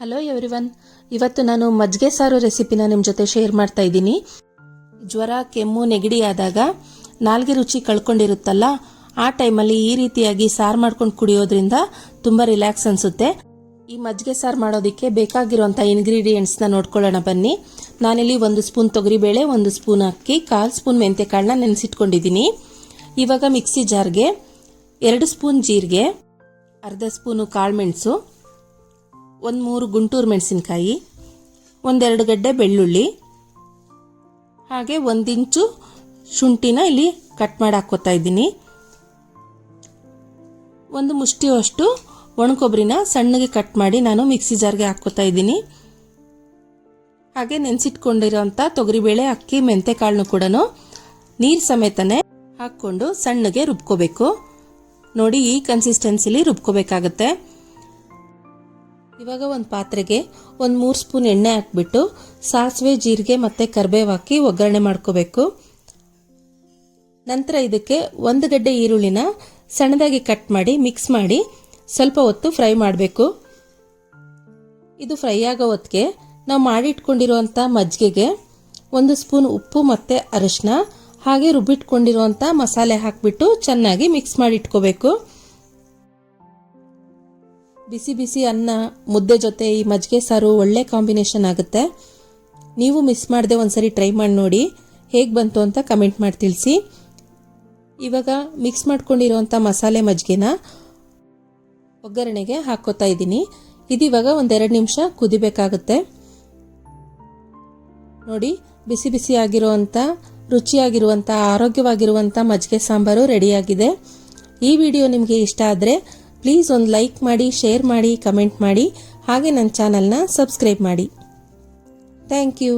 Hello everyone ಇವತ್ತು ನಾನು ಮಜ್ಜಿಗೆ ಸಾರು ರೆಸಿಪಿನ ನಿಮ್ಮ ಜೊತೆ ಶೇರ್ ಮಾಡ್ತಾ ಇದ್ದೀನಿ. ಜ್ವರ, ಕೆಮ್ಮು, ನೆಗಡಿ ಆದಾಗ ನಾಲ್ಗೆ ರುಚಿ ಕಳ್ಕೊಂಡಿರುತ್ತಲ್ಲ, ಆ ಟೈಮಲ್ಲಿ ಈ ರೀತಿಯಾಗಿ ಸಾರು ಮಾಡ್ಕೊಂಡು ಕುಡಿಯೋದ್ರಿಂದ ತುಂಬ ರಿಲ್ಯಾಕ್ಸ್ ಅನಿಸುತ್ತೆ. ಈ ಮಜ್ಜಿಗೆ ಸಾರು ಮಾಡೋದಕ್ಕೆ ಬೇಕಾಗಿರುವಂಥ ಇಂಗ್ರೀಡಿಯೆಂಟ್ಸ್ನ ನೋಡ್ಕೊಳ್ಳೋಣ ಬನ್ನಿ. ನಾನಿಲ್ಲಿ ಒಂದು ಸ್ಪೂನ್ ತೊಗರಿಬೇಳೆ, ಒಂದು ಸ್ಪೂನ್ ಅಕ್ಕಿ, ಕಾಲು ಸ್ಪೂನ್ ಮೆಂತೆಕಾಳನ್ನ ನೆನೆಸಿಟ್ಕೊಂಡಿದ್ದೀನಿ. ಇವಾಗ ಮಿಕ್ಸಿ ಜಾರ್ಗೆ ಎರಡು ಸ್ಪೂನ್ ಜೀರಿಗೆ, ಅರ್ಧ ಸ್ಪೂನು ಕಾಳುಮೆಣಸು ಒಂದು ಮೂರು ಗುಂಟೂರು ಮೆಣಸಿನಕಾಯಿ, ಒಂದೆರಡು ಗಡ್ಡೆ ಬೆಳ್ಳುಳ್ಳಿ, ಹಾಗೆ ಒಂದಿಂಚು ಶುಂಠಿನ ಇಲ್ಲಿ ಕಟ್ ಮಾಡಿ ಹಾಕೋತಾ ಇದ್ದೀನಿ. ಒಂದು ಮುಷ್ಟಿಯಷ್ಟು ಒಣಕೊಬ್ಬರಿನ ಸಣ್ಣಗೆ ಕಟ್ ಮಾಡಿ ನಾನು ಮಿಕ್ಸಿ ಜಾರ್ಗೆ ಹಾಕೋತಾ ಇದ್ದೀನಿ. ಹಾಗೆ ನೆನೆಸಿಟ್ಕೊಂಡಿರೋಂಥ ತೊಗರಿಬೇಳೆ, ಅಕ್ಕಿ ಮೆಂತೆ ಕಾಳನ್ನು ಕೂಡ ನೀರು ಸಮೇತನೇ ಹಾಕ್ಕೊಂಡು ಸಣ್ಣಗೆ ರುಬ್ಕೋಬೇಕು. ನೋಡಿ ಈ ಕನ್ಸಿಸ್ಟೆನ್ಸಿಲಿ ರುಬ್ಕೋಬೇಕಾಗತ್ತೆ. ಇವಾಗ ಒಂದು ಪಾತ್ರೆಗೆ ಒಂದು ಮೂರು ಸ್ಪೂನ್ ಎಣ್ಣೆ ಹಾಕ್ಬಿಟ್ಟು ಸಾಸಿವೆ, ಜೀರಿಗೆ ಮತ್ತು ಕರಿಬೇವು ಹಾಕಿ ಒಗ್ಗರಣೆ ಮಾಡ್ಕೋಬೇಕು. ನಂತರ ಇದಕ್ಕೆ ಒಂದು ಗಡ್ಡೆ ಈರುಳ್ಳಿನ ಸಣ್ಣದಾಗಿ ಕಟ್ ಮಾಡಿ, ಮಿಕ್ಸ್ ಮಾಡಿ ಸ್ವಲ್ಪ ಹೊತ್ತು ಫ್ರೈ ಮಾಡಬೇಕು. ಇದು ಫ್ರೈ ಆಗೋ ಹೊತ್ತಿಗೆ ನಾವು ಮಾಡಿಟ್ಕೊಂಡಿರುವಂಥ ಮಜ್ಜಿಗೆಗೆ ಒಂದು ಸ್ಪೂನ್ ಉಪ್ಪು ಮತ್ತು ಅರಿಶಿನ ಹಾಗೆ ರುಬ್ಬಿಟ್ಕೊಂಡಿರುವಂಥ ಮಸಾಲೆ ಹಾಕಿಬಿಟ್ಟು ಚೆನ್ನಾಗಿ ಮಿಕ್ಸ್ ಮಾಡಿ ಇಟ್ಕೋಬೇಕು ಬಿಸಿ ಬಿಸಿ ಅನ್ನ, ಮುದ್ದೆ ಜೊತೆ ಈ ಮಜ್ಜಿಗೆ ಸಾರು ಒಳ್ಳೆ ಕಾಂಬಿನೇಷನ್ ಆಗುತ್ತೆ. ನೀವು ಮಿಸ್ ಮಾಡದೆ ಒಂದ್ಸರಿ ಟ್ರೈ ಮಾಡಿ ನೋಡಿ. ಹೇಗೆ ಬಂತು ಅಂತ ಕಮೆಂಟ್ ಮಾಡಿ ತಿಳಿಸಿ. ಇವಾಗ ಮಿಕ್ಸ್ ಮಾಡ್ಕೊಂಡಿರೋಂಥ ಮಸಾಲೆ ಮಜ್ಜಿಗೆನ ಒಗ್ಗರಣೆಗೆ ಹಾಕೋತಾ ಇದ್ದೀನಿ. ಇದಿವಾಗ ಒಂದೆರಡು ನಿಮಿಷ ಕುದಿಬೇಕಾಗುತ್ತೆ. ನೋಡಿ, ಬಿಸಿ ಬಿಸಿ ಆಗಿರುವಂಥ, ರುಚಿಯಾಗಿರುವಂಥ, ಆರೋಗ್ಯವಾಗಿರುವಂಥ ಮಜ್ಜಿಗೆ ಸಾಂಬಾರು ರೆಡಿಯಾಗಿದೆ. ಈ ವಿಡಿಯೋ ನಿಮಗೆ ಇಷ್ಟ ಆದರೆ ಪ್ಲೀಸ್ ಒಂದು ಲೈಕ್ ಮಾಡಿ ಶೇರ್ ಮಾಡಿ ಕಮೆಂಟ್ ಮಾಡಿ. ಹಾಗೆ ನನ್ನ ಚಾನಲ್ನ ಸಬ್ಸ್ಕ್ರೈಬ್ ಮಾಡಿ. Thank you